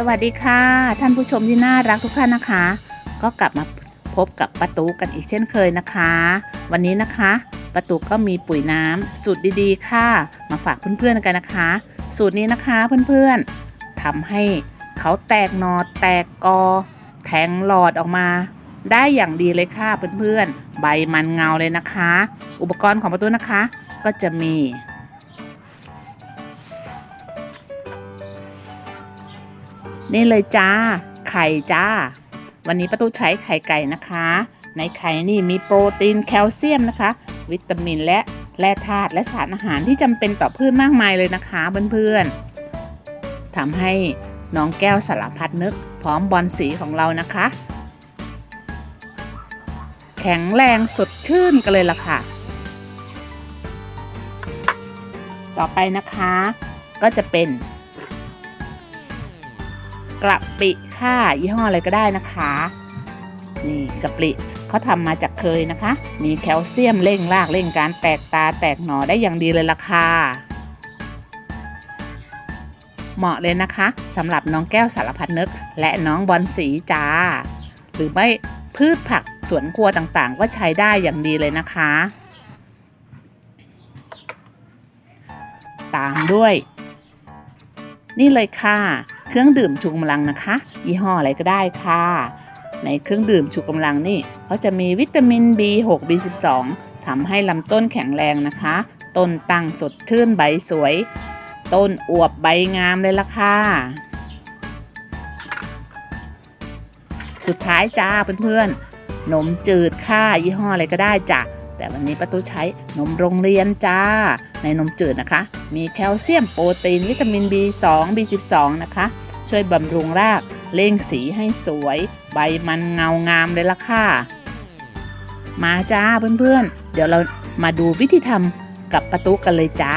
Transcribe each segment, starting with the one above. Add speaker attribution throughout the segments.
Speaker 1: สวัสดีค่ะ ท่านผู้ชมที่น่ารักทุกท่านนะคะ ก็กลับมาพบกับประตูกันอีกเช่นเคยนะคะ วันนี้นะคะประตูก็มีปุ๋ยน้ำสูตรดีๆ ค่ะ มาฝากเพื่อนๆกันนะคะ สูตรนี้นะคะเพื่อนๆทำให้เขาแตกหนอแตกกอ แทงหลอดออกมา ได้อย่างดีเลยค่ะเพื่อนๆ ใบมันเงาเลยนะคะ อุปกรณ์ของประตูนะคะ ก็จะมี นี่เลยจ้า ไข่จ้า วันนี้ประตูใช้ไข่ไก่นะคะ ในไข่นี่มีโปรตีนแคลเซียมนะคะ วิตามินและแร่ธาตุและสารอาหารที่จำเป็นต่อพืชมากมายเลยนะคะเพื่อนๆทำให้น้องแก้วสารพัดนึก พร้อมบอลสีของเรานะคะ แข็งแรงสดชื่นกันเลยล่ะค่ะ ต่อไปนะคะ ก็จะเป็น กระปิค่ะ ยี่ห้ออะไรก็ได้นะคะ นี่กระปิเขาทำมาจากเคยนะคะ มีแคลเซียมเร่งรากเร่งการแตกตาแตกหนอได้อย่างดีเลยล่ะค่ะเหมาะเลยนะคะสำหรับน้องแก้วสารพัดนึก และน้องบอลสีจ้า หรือไม่พืชผักสวนครัวต่างๆ ก็ใช้ได้อย่างดีเลยนะคะ ตามด้วย นี่เลยค่ะ เครื่องดื่มชูกำลังนะคะ ยี่ห้ออะไรก็ได้ค่ะ ในเครื่องดื่มชูกำลังนี่เขาจะมีวิตามิน B6 B12 ทำให้ลำต้นแข็งแรงนะคะ ต้นตั้งสดชื่นใบสวย ต้นอวบใบงามเลยล่ะค่ะ สุดท้ายจ้าเพื่อนๆนมจืดค่ะยี่ห้ออะไรก็ได้จ้ะแต่วันนี้ประตูใช้นมโรงเรียนจ้า ในนมจืดนะคะ มีแคลเซียมโปรตีน วิตามิน B2 B12 นะคะ ช่วยบำรุงรากเร่งสีให้สวย ใบมันเงางามเลยล่ะค่ะ มาจ้าเพื่อนๆ เดี๋ยวเรามาดูวิธีทำกับประตูกันเลยจ้า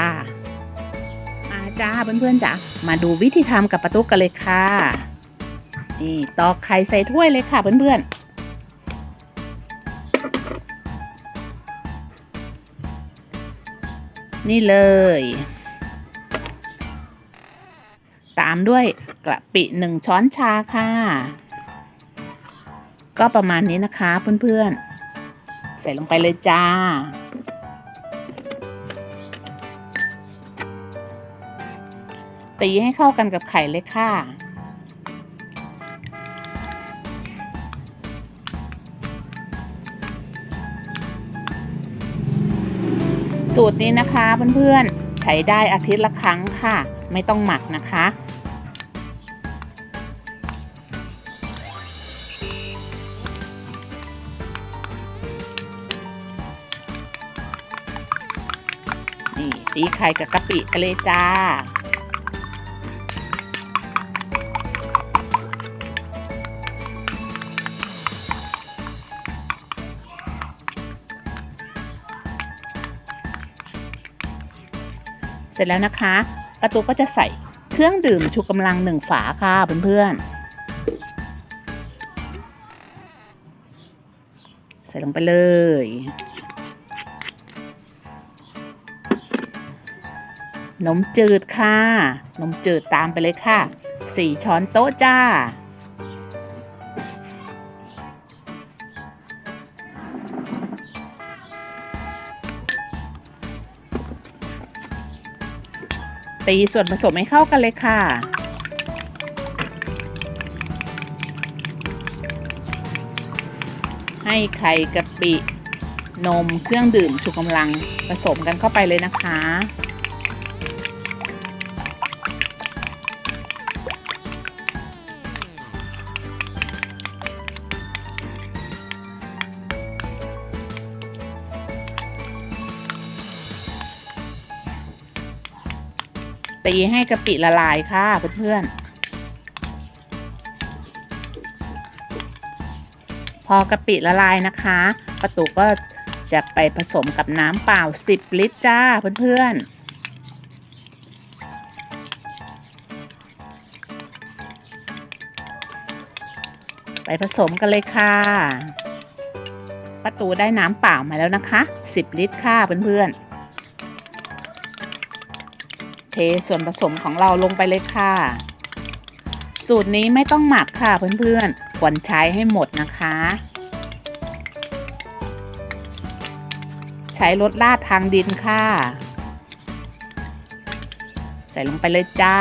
Speaker 1: มาจ้าเพื่อนๆจ้ามาดูวิธีทำกับประตูกันเลยค่ะนี่ตอกไข่ใส่ถ้วยเลยค่ะเพื่อนๆนี่เลย ตามด้วยกระปิหนึ่งช้อนชาค่ะ ก็ประมาณนี้นะคะเพื่อนๆ ใส่ลงไปเลยจ้า ตีให้เข้ากันกับไข่เลยค่ะสูตรนี้นะคะเพื่อนๆ ใช้ได้อาทิตย์ละครั้งค่ะ ไม่ต้องหมักนะคะ ตีไข่กับกะปิกันเลยจ้า เสร็จแล้วนะคะประตูก็จะใส่เครื่องดื่มชูกำลังหนึ่งฝาค่ะเพื่อนๆ ใส่ลงไปเลย นมจืดค่ะ นมจืดตามไปเลยค่ะสี่ช้อนโต๊ะจ้า ตีส่วนผสมให้เข้ากันเลยค่ะให้ไข่กะปิ นมเครื่องดื่มชูกำลังผสมกันเข้าไปเลยนะคะ ตีให้กะปิละลายค่ะเพื่อนๆ พอกะปิละลายนะคะ ประตูก็จะไปผสมกับน้ำเปล่า 10 ลิตรจ้าเพื่อนๆไปผสมกันเลยค่ะ ประตูได้น้ำเปล่ามาแล้วนะคะ 10 ลิตรค่ะเพื่อนๆ ส่วนผสมของเราลงไปเลยค่ะ สูตรนี้ไม่ต้องหมักค่ะเพื่อนๆ ควรใช้ให้หมดนะคะ ใช้รถลาดทางดินค่ะ ใส่ลงไปเลยจ้า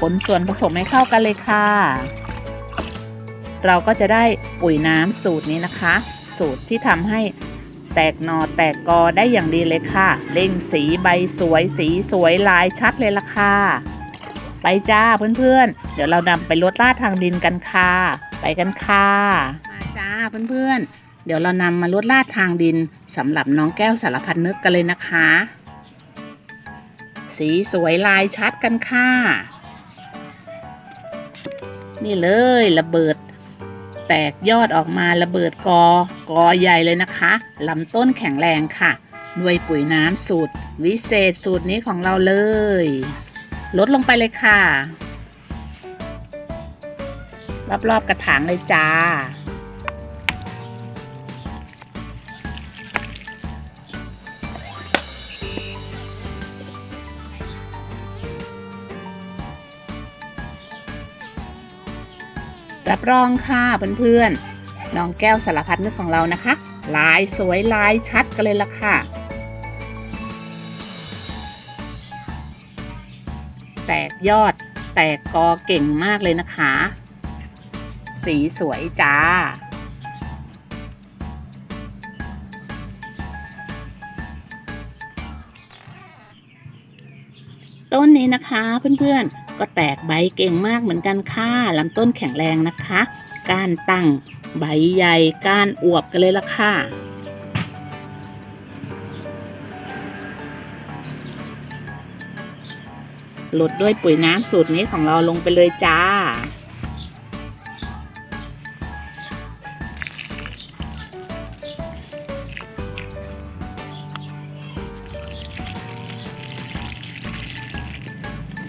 Speaker 1: คนส่วนผสมให้เข้ากันเลยค่ะ เราก็จะได้ปุ๋ยน้ำสูตรนี้นะคะ สูตรที่ทำให้แตกหนอแตกกอได้อย่างดีเลยค่ะ เล่งสีใบสวยสีสวยลายชัดเลยล่ะค่ะ ไปจ้าเพื่อนๆ เดี๋ยวเรานำไปลดลาดทางดินกันค่ะ ไปกันค่ะ มาจ้าเพื่อนๆ เดี๋ยวเรานำมาลดลาดทางดินสำหรับน้องแก้วสารพัดนึกกันเลยนะคะ สีสวยลายชัดกันค่ะ นี่เลยระเบิด แตกยอดออกมาระเบิดกอ กอใหญ่เลยนะคะลำต้นแข็งแรงค่ะด้วยปุ๋ยน้ำสูตร วิเศษสูตรนี้ของเราเลย ลดลงไปเลยค่ะ รอบๆกระถางเลยจ้า รับรองค่ะเพื่อนๆน้องแก้วสารพัดนึกของเรานะคะ ลายสวยลายชัดกันเลยล่ะค่ะ แตกยอดแตกกอเก่งมากเลยนะคะ สีสวยจ้าต้นนี้นะคะเพื่อนๆ ก็แตกใบเก่งมากเหมือนกันค่ะลำต้นแข็งแรงนะคะ ก้านตั้งใบใหญ่ก้านอวบกันเลยละค่ะลดด้วยปุ๋ยน้ำสูตรนี้ของเราลงไปเลยจ้า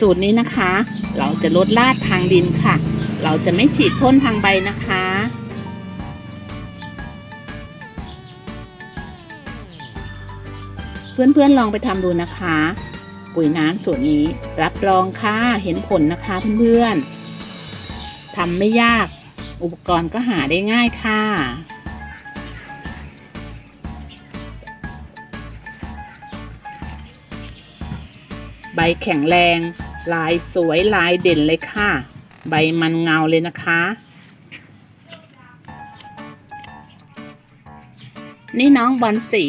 Speaker 1: สูตรนี้นะคะ เราจะลดลาดทางดินค่ะ เราจะไม่ฉีดพ่นทางใบนะคะ เพื่อนๆลองไปทำดูนะคะ ปุ๋ยน้ำสูตรนี้รับรองค่ะเห็นผลนะคะเพื่อนๆทำไม่ยาก อุปกรณ์ก็หาได้ง่ายค่ะใบแข็งแรง ลายสวยลายเด่นเลยค่ะ ใบมันเงาเลยนะคะ นี่น้องบอลสี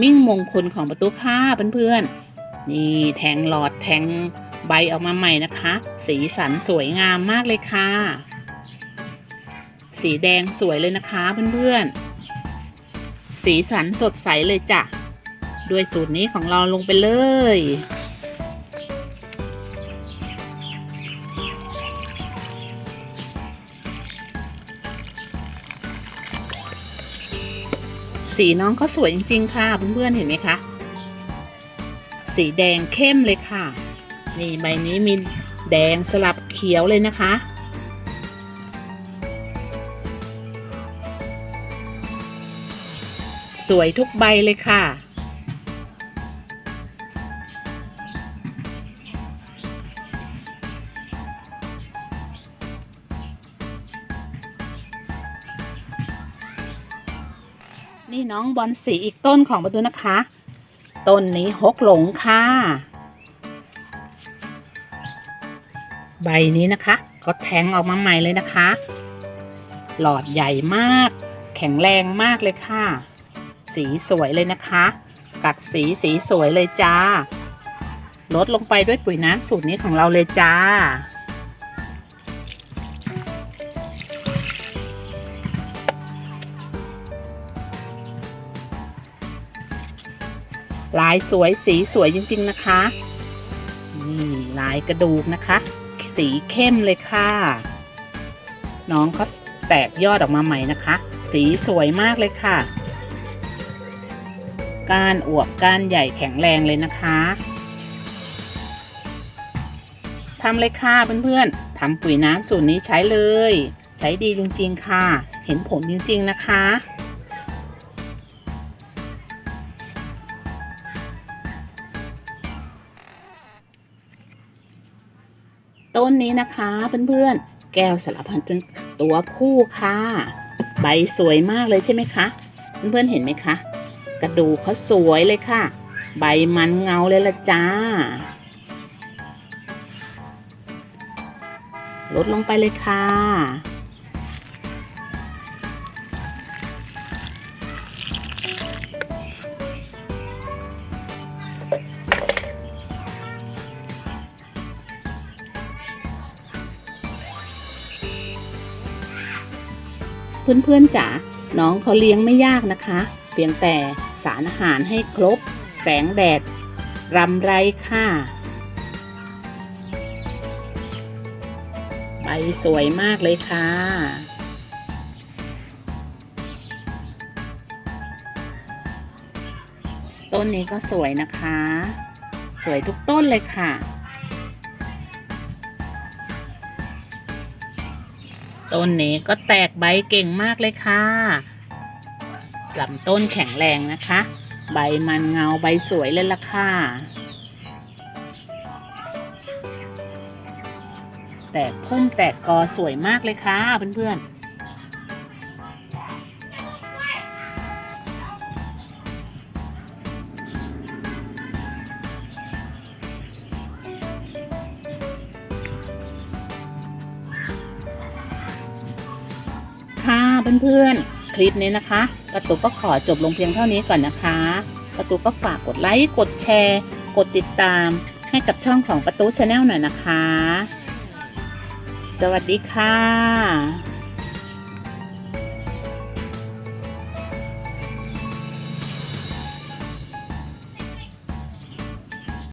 Speaker 1: มิ่งมงคลของประตูค่ะเพื่อนๆ นี่แทงหลอดแทงใบออกมาใหม่นะคะ สีสันสวยงามมากเลยค่ะ สีแดงสวยเลยนะคะเพื่อนๆ สีสันสดใสเลยจ้ะ ด้วยสูตรนี้ของเราลงไปเลย สีน้องเขาสวยจริง ๆ ค่ะเพื่อนๆเห็นไหมคะ สีแดงเข้มเลยค่ะ นี่ใบนี้มีแดงสลับเขียวเลยนะคะ สวยทุกใบเลยค่ะ นี่น้องบอลสีอีกต้นของประตูนะคะ ต้นนี้หกหลงค่ะ ใบนี้นะคะก็แทงออกมาใหม่เลยนะคะ หลอดใหญ่มาก แข็งแรงมากเลยค่ะ สีสวยเลยนะคะ กัดสีสีสวยเลยจ้า ลดลงไปด้วยปุ๋ยน้ำสูตรนี้ของเราเลยจ้า ลายสวยสีสวยจริง ๆ นะคะ นี่ลายกระดูกนะคะ สีเข้มเลยค่ะ น้องเขาแตกยอดออกมาใหม่นะคะ สีสวยมากเลยค่ะ ก้านอวบก้านใหญ่แข็งแรงเลยนะคะทำเลยค่ะเพื่อนๆทำปุ๋ยน้ำสูตรนี้ใช้เลย ใช้ดีจริง ๆ ค่ะ เห็นผลจริง ๆ นะคะ ต้นนี้นะคะเพื่อนๆ แก้วสารพันตัวผู้ค่ะ ใบสวยมากเลยใช่ไหมคะ เพื่อนๆเห็นไหมคะ กระดูกเขาสวยเลยค่ะ ใบมันเงาเลยละจ้า ลดลงไปเลยค่ะ เพื่อนๆจ๋าน้องเขาเลี้ยงไม่ยากนะคะ เพียงแต่สารอาหารให้ครบ แสงแดดรำไรค่ะ ใบสวยมากเลยค่ะ ต้นนี้ก็สวยนะคะ สวยทุกต้นเลยค่ะ ต้นนี้ก็แตกใบเก่งมากเลยค่ะลำต้นแข็งแรงนะคะ ใบมันเงาใบสวยเลยล่ะค่ะ แตกพุ่มแตกกอสวยมากเลยค่ะเพื่อนๆ ค่ะเพื่อนๆ คลิปนี้นะคะ ประตูก็ขอจบลงเพียงเท่านี้ก่อนนะคะ ประตูก็ฝากกดไลค์กดแชร์ กดติดตาม ให้กับช่องของประตูชาแนลหน่อยนะคะ สวัสดีค่ะ